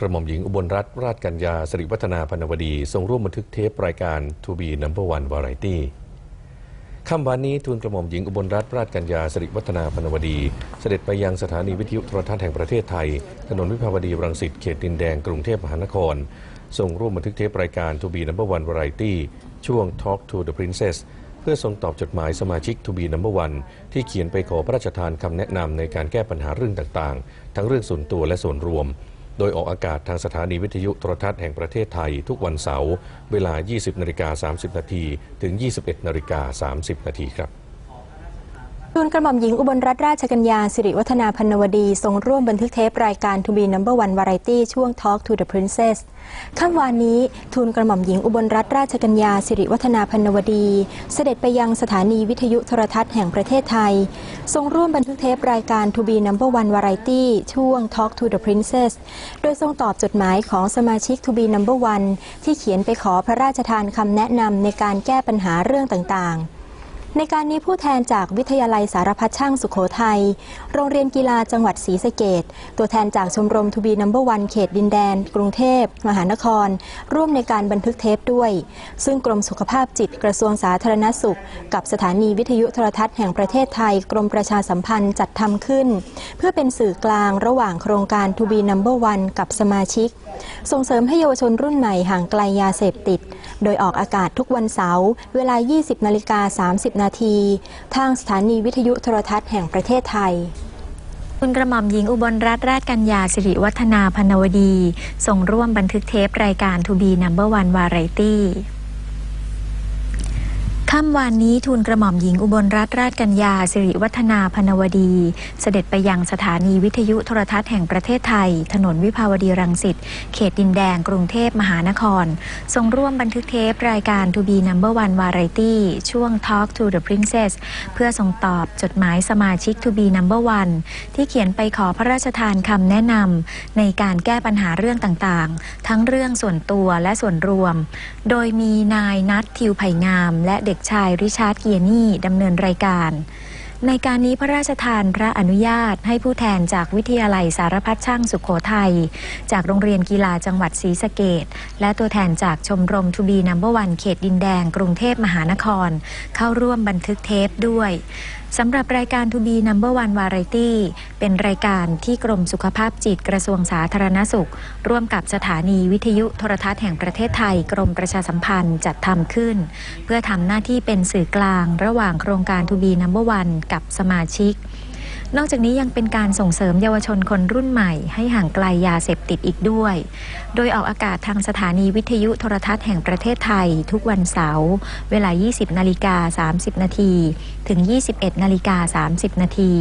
กระหม่อมหญิงอุบลรัตนราชกัญญาสิริวัฒนาพนวดี ทรงร่วมบันทึกเทปรายการ To be Number One Variety ค่ำวันนี้ทูลกระหม่อมหญิงอุบลรัตนราชกัญญาสิริวัฒนาพนวดี เสด็จไปยังสถานีวิทยุโทรทัศน์แห่งประเทศไทย ถนนวิภาวดีรังสิตเขตดินแดงกรุงเทพมหานคร ทรงร่วมบันทึกเทปรายการ To be Number One Variety ช่วง Talk to the Princess เพื่อทรงตอบจดหมายสมาชิก To be Number One ที่เขียนไปขอพระราชทานคำแนะนำในการแก้ปัญหาเรื่องต่างๆ ทั้งเรื่องส่วนตัวและส่วนรวม โดยออกอากาศทางสถานีวิทยุโทรทัศน์แห่งประเทศไทยทุกวันเสาร์เวลา 20นาฬิกา30 นาทีถึง 21นาฬิกา30 นาทีครับ ทูลกระหม่อมหญิงอุบลรัตนราชกัญญาสิริวัฒนาพันวดี ทรงร่วมบันทึกเทปรายการ To be Number One Variety ช่วง Talk to the Princess ค่ำวานนี้ทูลกระหม่อมหญิงอุบลรัตนราชกัญญาสิริวัฒนาพันวดี เสด็จไปยังสถานีวิทยุโทรทัศน์แห่งประเทศไทย ทรงร่วมบันทึกเทปรายการ To be Number One Variety ช่วง Talk to the Princess โดยทรงตอบจดหมายของสมาชิก To be Number One ที่เขียนไปขอพระราชทานคำแนะนำในการแก้ปัญหาเรื่องต่างๆ ในการนี้ผู้แทนจากวิทยาลัยสารพัดช่างสุขโขทัย โรงเรียนกีฬาจังหวัดศรีสะเกดตัวแทนจากชมรมทูบีนัมเบอร์วันเขตดินแดน กรุงเทพ มหานคร ร่วมในการบันทึกเทปด้วย ซึ่งกรมสุขภาพจิตกระทรวงสาธารณสุข กับสถานีวิทยุโทรทัศน์แห่งประเทศไทย กรมประชาสัมพันธ์จัดทำขึ้น เพื่อเป็นสื่อกลางระหว่างโครงการทูบีนัมเบอร์วันกับสมาชิก ส่งเสริมให้เยาวชนรุ่นใหม่ห่างไกลยาเสพติด โดยออกอากาศทุกวันเสาร์เวลา 20นาฬิกา30นาที ทางสถานีวิทยุโทรทัศน์แห่งประเทศไทยคุณกระหม่อมหญิงอุบลรัตนราชกัญญาสิริวัฒนาพนวดี ส่งร่วมบันทึกเทปรายการทูบีนัมเบอร์วันวาไรตี้ ค่ำวานนี้ทูลกระหม่อมหญิงอุบลรัตนราชกัญญาสิริวัฒนาพนวดี เสด็จไปยังสถานีวิทยุโทรทัศน์แห่งประเทศไทย ถนนวิภาวดีรังสิตเขตดินแดงกรุงเทพมหานคร ทรงร่วมบันทึกเทปรายการ To be Number One Variety ช่วง Talk to the Princess เพื่อส่งตอบจดหมายสมาชิก To be Number One ที่เขียนไปขอพระราชทานคำแนะนำในการแก้ปัญหาเรื่องต่างๆ ทั้งเรื่องส่วนตัวและส่วนรวม โดยมีนายนัททิวไผ่งาม และเด็กชายริชาร์ดเกียร์นี่ดำเนินรายการ ในการนี้พระราชทานพระอนุญาตให้ผู้แทนจากวิทยาลัยสารพัดช่างสุขโขทัย จากโรงเรียนกีฬาจังหวัดศรีสะเกดและตัวแทนจากชมรมทูบีนัมเบอร์วันเขตดินแดง กรุงเทพมหานคร เข้าร่วมบันทึกเทปด้วยสำหรับรายการ To be Number One Variety เป็นรายการที่กรมสุขภาพจิตกระทรวงสาธารณสุข ร่วมกับสถานีวิทยุโทรทัศน์แห่งประเทศไทย กรมประชาสัมพันธ์จัดทำขึ้น เพื่อทำหน้าที่เป็นสื่อกลาง ระหว่างโครงการ To be Number One กับสมาชิก นอกจากนี้ยังเป็นการส่งเสริมเยาวชนคนรุ่นใหม่ ให้ห่างไกลยาเสพติดอีกด้วย โดยออกอากาศทางสถานีวิทยุโทรทัศน์แห่งประเทศไทย ทุกวันเสาร์เวลา 20 นาฬิกา 30 นาที ถึง 21 นาฬิกา 30 นาที